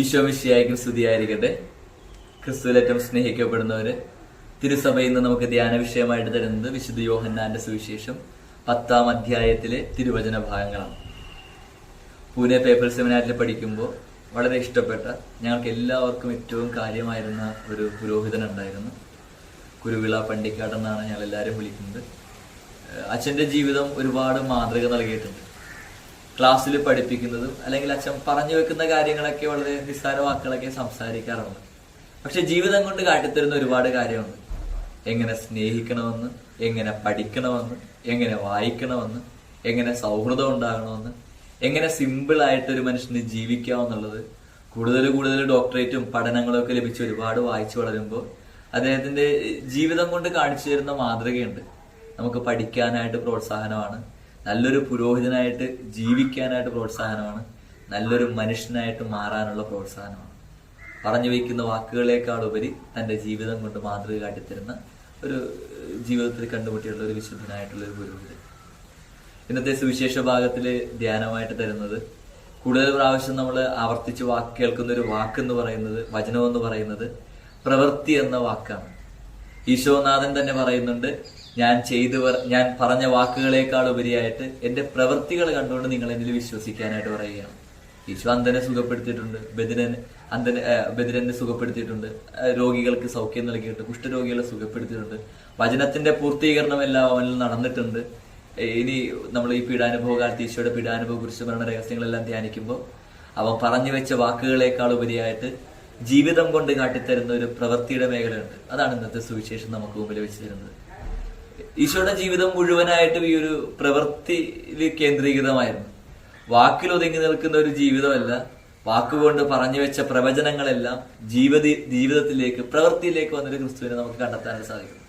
ഈശോമിശിയായിരിക്കും സ്തുതിയായിരിക്കട്ടെ. ക്രിസ്തുവിലേറ്റം സ്നേഹിക്കപ്പെടുന്നവര്. തിരുസഭയിൽ നിന്ന് നമുക്ക് ധ്യാന വിഷയമായിട്ട് തരുന്നത് വിശുദ്ധ യോഹന്നാന്റെ സുവിശേഷം പത്താം അധ്യായത്തിലെ തിരുവചന ഭാഗങ്ങളാണ്. പൂനെ പേപ്പർ സെമിനാറിൽ പഠിക്കുമ്പോൾ വളരെ ഇഷ്ടപ്പെട്ട ഞങ്ങൾക്ക് എല്ലാവർക്കും ഏറ്റവും കാര്യമായിരുന്ന ഒരു പുരോഹിതൻ ഉണ്ടായിരുന്നു. കുരുവിള പണ്ടിക്കാട് എന്നാണ് ഞങ്ങൾ എല്ലാവരും വിളിക്കുന്നത് അച്ഛന്റെ ജീവിതം ഒരുപാട് മാതൃക നൽകിയിട്ടുണ്ട്. ക്ലാസ്സിൽ പഠിപ്പിക്കുന്നതും അല്ലെങ്കിൽ അച്ഛൻ പറഞ്ഞു വെക്കുന്ന കാര്യങ്ങളൊക്കെ വളരെ നിസ്സാര വാക്കുകളൊക്കെ സംസാരിക്കാറുണ്ട്. പക്ഷെ ജീവിതം കൊണ്ട് കാട്ടിത്തരുന്ന ഒരുപാട് കാര്യമുണ്ട്. എങ്ങനെ സ്നേഹിക്കണമെന്ന് എങ്ങനെ പഠിക്കണമെന്ന് എങ്ങനെ വായിക്കണമെന്ന് എങ്ങനെ സൗഹൃദം ഉണ്ടാകണമെന്ന് എങ്ങനെ സിമ്പിൾ ആയിട്ട് ഒരു മനുഷ്യന് ജീവിക്കാമെന്നുള്ളത് കൂടുതൽ കൂടുതൽ ഡോക്ടറേറ്റും പഠനങ്ങളും ഒക്കെ ലഭിച്ച് ഒരുപാട് വായിച്ചു വളരുമ്പോൾ അദ്ദേഹത്തിന്റെ ജീവിതം കൊണ്ട് കാണിച്ചു തരുന്ന മാതൃകയുണ്ട്. നമുക്ക് പഠിക്കാനായിട്ട് പ്രോത്സാഹനമാണ്. നല്ലൊരു പുരോഹിതനായിട്ട് ജീവിക്കാനായിട്ട് പ്രോത്സാഹനമാണ്. നല്ലൊരു മനുഷ്യനായിട്ട് മാറാനുള്ള പ്രോത്സാഹനമാണ്. പറഞ്ഞു വയ്ക്കുന്ന വാക്കുകളേക്കാൾ ഉപരി തന്റെ ജീവിതം കൊണ്ട് മാതൃക കാട്ടിത്തരുന്ന ഒരു ജീവിതത്തിൽ കണ്ടുമുട്ടിയുള്ള ഒരു വിശുദ്ധനായിട്ടുള്ള ഒരു പുരോഹിതൻ. ഇന്നത്തെ സുവിശേഷ ഭാഗത്തിൽ ധ്യാനമായിട്ട് തരുന്നത് കൂടുതൽ പ്രാവശ്യം നമ്മൾ ആവർത്തിച്ച് വാക്ക് കേൾക്കുന്ന ഒരു വാക്ക് എന്ന് പറയുന്നത് വചനം എന്ന് പറയുന്നത് പ്രവൃത്തി എന്ന വാക്കാണ്. ഈശോനാഥൻ തന്നെ പറയുന്നുണ്ട് ഞാൻ ചെയ്തു ഞാൻ പറഞ്ഞ വാക്കുകളേക്കാൾ ഉപരിയായിട്ട് എന്റെ പ്രവൃത്തികൾ കണ്ടുകൊണ്ട് നിങ്ങൾ എന്നിൽ വിശ്വസിക്കാനായിട്ട് പറയുകയാണ്. ഈശോ അന്ധനെ സുഖപ്പെടുത്തിയിട്ടുണ്ട് ബദിരൻ അന്ധനെ ബദിരനെ സുഖപ്പെടുത്തിയിട്ടുണ്ട് രോഗികൾക്ക് സൗഖ്യം നൽകിയിട്ടുണ്ട് കുഷ്ഠരോഗികളെ സുഖപ്പെടുത്തിയിട്ടുണ്ട് വചനത്തിന്റെ പൂർത്തീകരണം എല്ലാം അവനിൽ നടന്നിട്ടുണ്ട്. ഇനി നമ്മൾ ഈ പീഡാനുഭവ കാലത്ത് ഈശോയുടെ പീഡാനുഭവ കുരിശുമരണ രഹസ്യങ്ങളെല്ലാം ധ്യാനിക്കുമ്പോൾ അവൻ പറഞ്ഞു വെച്ച വാക്കുകളേക്കാൾ ഉപരിയായിട്ട് ജീവിതം കൊണ്ട് കാട്ടിത്തരുന്ന ഒരു പ്രവൃത്തിയുടെ മേഖലയുണ്ട്. അതാണ് ഇന്നത്തെ സുവിശേഷം നമുക്ക് മുമ്പിൽ വെച്ച് തരുന്നത്. ഈശോയുടെ ജീവിതം മുഴുവനായിട്ടും ഈ ഒരു പ്രവൃത്തിയിൽ കേന്ദ്രീകൃതമായിരുന്നു. വാക്കിൽ ഒതുങ്ങി നിൽക്കുന്ന ഒരു ജീവിതമല്ല. വാക്കുകൊണ്ട് പറഞ്ഞു വെച്ച പ്രവചനങ്ങളെല്ലാം ജീവിത ജീവിതത്തിലേക്ക് പ്രവൃത്തിയിലേക്ക് വന്നൊരു ക്രിസ്തുവിനെ നമുക്ക് കണ്ടെത്താനായിട്ട് സാധിക്കും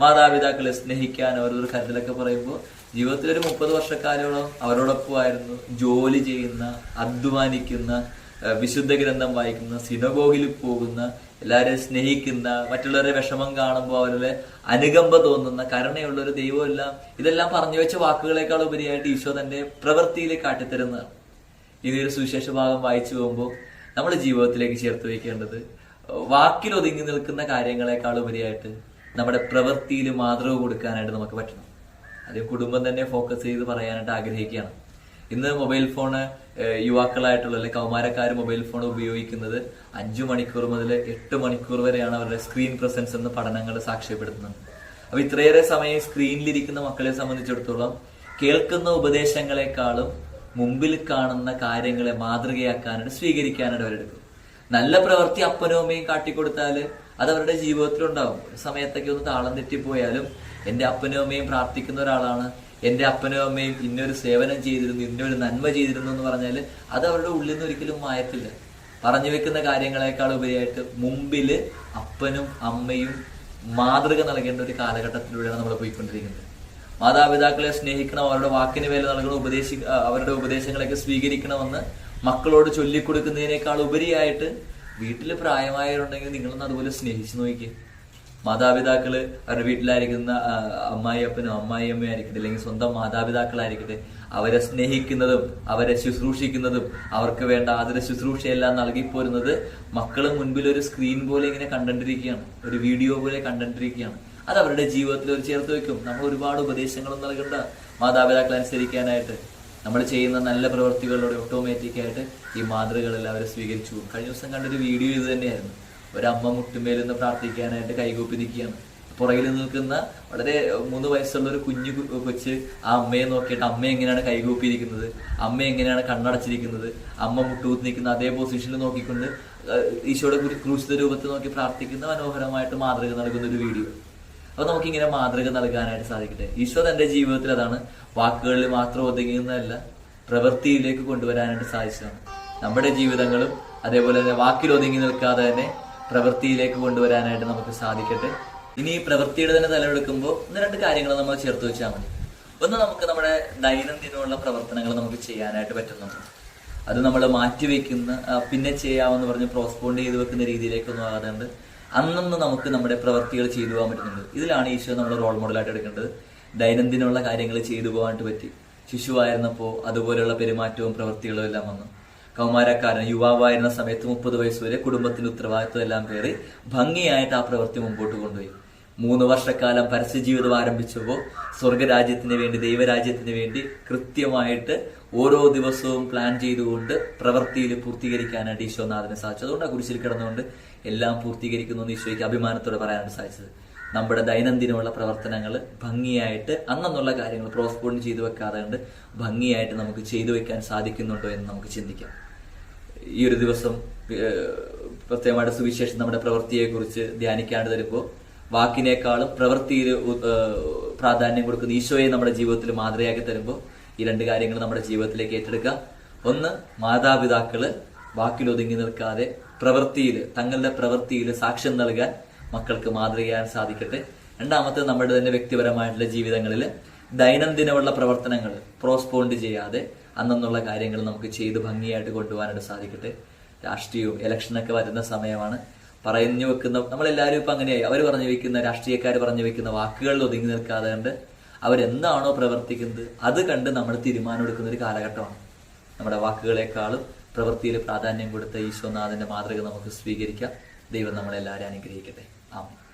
മാതാപിതാക്കളെ സ്നേഹിക്കാൻ ഓരോരോ കരുതലൊക്കെ പറയുമ്പോൾ ജീവിതത്തിൽ ഒരു മുപ്പത് വർഷക്കാലോളം അവരോടൊപ്പമായിരുന്നു ജോലി ചെയ്യുന്ന അധ്വാനിക്കുന്ന വിശുദ്ധ ഗ്രന്ഥം വായിക്കുന്ന സിനഗോഗിൽ പോകുന്ന എല്ലാവരെയും സ്നേഹിക്കുന്ന മറ്റുള്ളവരെ വിഷമം കാണുമ്പോൾ അവരുടെ അനുകമ്പ തോന്നുന്ന കരുണയുള്ള ഒരു ദൈവമെല്ലാം ഇതെല്ലാം പറഞ്ഞു വെച്ച വാക്കുകളെക്കാൾ ഉപരിയായിട്ട് ഈശോ തന്റെ പ്രവൃത്തിയിൽ കാട്ടിത്തരുന്നതാണ്. ഇനി ഒരു സുവിശേഷ ഭാഗം വായിച്ചു പോകുമ്പോൾ നമ്മുടെ ജീവിതത്തിലേക്ക് ചേർത്ത് വയ്ക്കേണ്ടത് വാക്കിൽ ഒതുങ്ങി നിൽക്കുന്ന കാര്യങ്ങളെക്കാൾ ഉപരിയായിട്ട് നമ്മുടെ പ്രവൃത്തിയിൽ മാതൃക കൊടുക്കാനായിട്ട് നമുക്ക് പറ്റണം. അത് കുടുംബം തന്നെ ഫോക്കസ് ചെയ്ത് പറയാനായിട്ട് ആഗ്രഹിക്കുകയാണ്. ഇന്ന് മൊബൈൽ ഫോണ് യുവാക്കളായിട്ടുള്ള അല്ലെങ്കിൽ കൗമാരക്കാർ മൊബൈൽ ഫോൺ ഉപയോഗിക്കുന്നത് അഞ്ചു മണിക്കൂർ മുതൽ എട്ട് മണിക്കൂർ വരെയാണ് അവരുടെ സ്ക്രീൻ പ്രസൻസ് എന്ന് പഠനങ്ങൾ സാക്ഷ്യപ്പെടുത്തുന്നത്. അപ്പൊ ഇത്രയേറെ സമയം സ്ക്രീനിലിരിക്കുന്ന മക്കളെ സംബന്ധിച്ചിടത്തോളം കേൾക്കുന്ന ഉപദേശങ്ങളെക്കാളും മുമ്പിൽ കാണുന്ന കാര്യങ്ങളെ മാതൃകയാക്കാനായിട്ട് സ്വീകരിക്കാനായിട്ട് അവരെടുക്കും. നല്ല പ്രവൃത്തി അപ്പനും അമ്മയും കാട്ടിക്കൊടുത്താൽ അത് അവരുടെ ജീവിതത്തിലുണ്ടാവും. സമയത്തൊക്കെ ഒന്ന് താളം തെറ്റിപ്പോയാലും എന്റെ അപ്പനും അമ്മയും പ്രാർത്ഥിക്കുന്ന ഒരാളാണ് എന്റെ അപ്പനും അമ്മയും ഇന്നൊരു സേവനം ചെയ്തിരുന്നു ഇന്നൊരു നന്മ ചെയ്തിരുന്നു എന്ന് പറഞ്ഞാൽ അത് അവരുടെ ഉള്ളിൽ നിന്ന് ഒരിക്കലും മായത്തില്ല. പറഞ്ഞു വെക്കുന്ന കാര്യങ്ങളെക്കാൾ ഉപരിയായിട്ട് മുമ്പിൽ അപ്പനും അമ്മയും മാതൃക നൽകേണ്ട ഒരു കാലഘട്ടത്തിലൂടെയാണ് നമ്മൾ പോയിക്കൊണ്ടിരിക്കുന്നത്. മാതാപിതാക്കളെ സ്നേഹിക്കണം അവരുടെ വാക്കിന് വില നൽകണം ഉപദേശി അവരുടെ ഉപദേശങ്ങളൊക്കെ സ്വീകരിക്കണമെന്ന് മക്കളോട് ചൊല്ലിക്കൊടുക്കുന്നതിനേക്കാൾ ഉപരിയായിട്ട് വീട്ടിൽ പ്രായമായവരുണ്ടെങ്കിൽ നിങ്ങളൊന്ന് അതുപോലെ സ്നേഹിച്ചു നോക്കിക്കേ മാതാപിതാക്കൾ അവരുടെ വീട്ടിലായിരിക്കുന്ന അമ്മായിയപ്പനും അമ്മായി അപ്പനും അമ്മായി അമ്മയും ആയിരിക്കട്ടെ അല്ലെങ്കിൽ സ്വന്തം മാതാപിതാക്കളായിരിക്കട്ടെ അവരെ സ്നേഹിക്കുന്നതും അവരെ ശുശ്രൂഷിക്കുന്നതും അവർക്ക് വേണ്ട ആദര ശുശ്രൂഷയെല്ലാം നൽകിപ്പോരുന്നത് മക്കൾ മുൻപിൽ ഒരു സ്ക്രീൻ പോലെ ഇങ്ങനെ കണ്ടിരിക്കുകയാണ് ഒരു വീഡിയോ പോലെ കണ്ടിരിക്കുകയാണ് അത് അവരുടെ ജീവിതത്തിൽ ഒരു ചേർത്ത് വെക്കും നമ്മൾ ഒരുപാട് ഉപദേശങ്ങളും നൽകേണ്ട മാതാപിതാക്കൾ അനുസരിക്കാനായിട്ട്. നമ്മൾ ചെയ്യുന്ന നല്ല പ്രവൃത്തികളിലൂടെ ഓട്ടോമാറ്റിക്കായിട്ട് ഈ മാതൃകകളെല്ലാം അവരെ സ്വീകരിച്ചു കഴിഞ്ഞ ദിവസം കണ്ടൊരു വീഡിയോ ഇത് തന്നെയായിരുന്നു. ഒരമ്മ മുട്ടുമേലിന്ന് പ്രാർത്ഥിക്കാനായിട്ട് കൈകൂപ്പി നിൽക്കുകയാണ്. പുറകിൽ നിൽക്കുന്ന വളരെ മൂന്ന് വയസ്സുള്ള ഒരു കുഞ്ഞു കൊച്ച് ആ അമ്മയെ നോക്കിയിട്ട് അമ്മ എങ്ങനെയാണ് കൈകൂപ്പിയിരിക്കുന്നത്? അമ്മ എങ്ങനെയാണ് കണ്ണടച്ചിരിക്കുന്നത്? അമ്മ മുട്ടുകുത്തി നിൽക്കുന്ന അതേ പൊസിഷനിൽ നോക്കിക്കൊണ്ട് ഈശോയുടെ കുരി- ക്രൂശിത രൂപത്തിൽ നോക്കി പ്രാർത്ഥിക്കുന്ന മനോഹരമായിട്ട് മാതൃക നൽകുന്ന ഒരു വീഡിയോ. അപ്പൊ നമുക്ക് ഇങ്ങനെ മാതൃക നൽകാനായിട്ട് സാധിക്കട്ടെ. ഈശോ തന്റെ ജീവിതത്തിൽ അതാണ് വാക്കുകളിൽ മാത്രം ഒതുങ്ങുന്നതല്ല പ്രവൃത്തിയിലേക്ക് കൊണ്ടുവരാനായിട്ട് സാധിച്ചതാണ്. നമ്മുടെ ജീവിതങ്ങളും അതേപോലെ തന്നെ വാക്കിൽ ഒതുങ്ങി നിൽക്കാതെ തന്നെ പ്രവൃത്തിയിലേക്ക് കൊണ്ടുവരാനായിട്ട് നമുക്ക് സാധിക്കട്ടെ. ഇനി ഈ പ്രവൃത്തിയുടെ തന്നെ തലമെടുക്കുമ്പോൾ ഒന്ന് രണ്ട് കാര്യങ്ങൾ നമ്മൾ ചേർത്ത് വെച്ചാൽ മതി. ഒന്ന് നമുക്ക് നമ്മുടെ ദൈനംദിനമുള്ള പ്രവർത്തനങ്ങൾ നമുക്ക് ചെയ്യാനായിട്ട് പറ്റുന്നുണ്ട് അത് നമ്മൾ മാറ്റിവെക്കുന്ന പിന്നെ ചെയ്യാമെന്ന് പറഞ്ഞ് പ്രോസ്പോണ്ട് ചെയ്ത് വെക്കുന്ന രീതിയിലേക്കൊന്നും ആകാതെ അന്നന്ന് നമുക്ക് നമ്മുടെ പ്രവൃത്തികൾ ചെയ്തു പോകാൻ പറ്റുന്നുണ്ട്. ഇതിലാണ് ഈശോ നമ്മൾ റോൾ മോഡലായിട്ട് എടുക്കേണ്ടത്. ദൈനംദിനമുള്ള കാര്യങ്ങൾ ചെയ്തു പോകാനായിട്ട് പറ്റി. ശിശുവായിരുന്നപ്പോൾ അതുപോലെയുള്ള പെരുമാറ്റവും പ്രവൃത്തികളും എല്ലാം വന്നു. കൗമാരക്കാരൻ യുവാവായിരുന്ന സമയത്ത് മുപ്പത് വയസ്സ് വരെ കുടുംബത്തിന്റെ ഉത്തരവാദിത്വം എല്ലാം കയറി ഭംഗിയായിട്ട് ആ പ്രവൃത്തി മുമ്പോട്ട് കൊണ്ടുപോയി. മൂന്ന് വർഷക്കാലം പരസ്യ ജീവിതം ആരംഭിച്ചപ്പോൾ സ്വർഗരാജ്യത്തിന് വേണ്ടി ദൈവരാജ്യത്തിന് വേണ്ടി കൃത്യമായിട്ട് ഓരോ ദിവസവും പ്ലാൻ ചെയ്തുകൊണ്ട് പ്രവൃത്തിയിൽ പൂർത്തീകരിക്കാനായിട്ട് ഈശോനാഥന് സാധിച്ചു അതുകൊണ്ട് ആ കുരിശിൽ കിടന്നുകൊണ്ട് എല്ലാം പൂർത്തീകരിക്കുന്നു എന്ന് ഈശോയ്ക്ക് അഭിമാനത്തോടെ പറയാനാണ് സാധിച്ചത്. നമ്മുടെ ദൈനംദിനമുള്ള പ്രവർത്തനങ്ങൾ ഭംഗിയായിട്ട് അന്നുള്ള കാര്യങ്ങൾ പ്രോസ്പോൺ ചെയ്തു വെക്കാതെ ഭംഗിയായിട്ട് നമുക്ക് ചെയ്തു വെക്കാൻ സാധിക്കുന്നുണ്ടോ എന്ന് നമുക്ക് ചിന്തിക്കാം. ഈ ഒരു ദിവസം പ്രത്യേകമായിട്ട് സുവിശേഷം നമ്മുടെ പ്രവൃത്തിയെക്കുറിച്ച് ധ്യാനിക്കാണ്ട് തരുമ്പോൾ വാക്കിനേക്കാളും പ്രവൃത്തിയിൽ പ്രാധാന്യം കൊടുക്കുന്ന ഈശോയെ നമ്മുടെ ജീവിതത്തിൽ മാതൃകയാക്കി തരുമ്പോൾ ഈ രണ്ട് കാര്യങ്ങൾ നമ്മുടെ ജീവിതത്തിലേക്ക് ഏറ്റെടുക്കുക. ഒന്ന് മാതാപിതാക്കൾ വാക്കിൽ ഒതുങ്ങി നിൽക്കാതെ പ്രവൃത്തിയിൽ തങ്ങളുടെ പ്രവൃത്തിയിൽ സാക്ഷ്യം നൽകാൻ മക്കൾക്ക് മാതൃകയാൻ സാധിക്കട്ടെ. രണ്ടാമത്തെ നമ്മുടെ തന്നെ വ്യക്തിപരമായിട്ടുള്ള ജീവിതങ്ങളിൽ ദൈനംദിനമുള്ള പ്രവർത്തനങ്ങൾ പ്രോസ്പോണ്ട് ചെയ്യാതെ അന്നെന്നുള്ള കാര്യങ്ങൾ നമുക്ക് ചെയ്ത് ഭംഗിയായിട്ട് കൊണ്ടുപോകാനായിട്ട് സാധിക്കട്ടെ. രാഷ്ട്രീയവും ഇലക്ഷനൊക്കെ വരുന്ന സമയമാണ്. പറഞ്ഞു വെക്കുന്ന നമ്മളെല്ലാവരും ഇപ്പൊ അങ്ങനെയായി. അവർ പറഞ്ഞു വെക്കുന്ന രാഷ്ട്രീയക്കാർ പറഞ്ഞു വെക്കുന്ന വാക്കുകളിൽ ഒതുങ്ങി നിൽക്കാതെ കണ്ട് അവരെന്താണോ പ്രവർത്തിക്കുന്നത്? അത് കണ്ട് നമ്മൾ തീരുമാനം എടുക്കുന്ന ഒരു കാലഘട്ടമാണ്. നമ്മുടെ വാക്കുകളെക്കാളും പ്രവൃത്തിയിൽ പ്രാധാന്യം കൊടുത്ത ഈശോനാഥന്റെ മാതൃക നമുക്ക് സ്വീകരിക്കാം. ദൈവം നമ്മളെല്ലാവരും അനുഗ്രഹിക്കട്ടെ. ആമേൻ.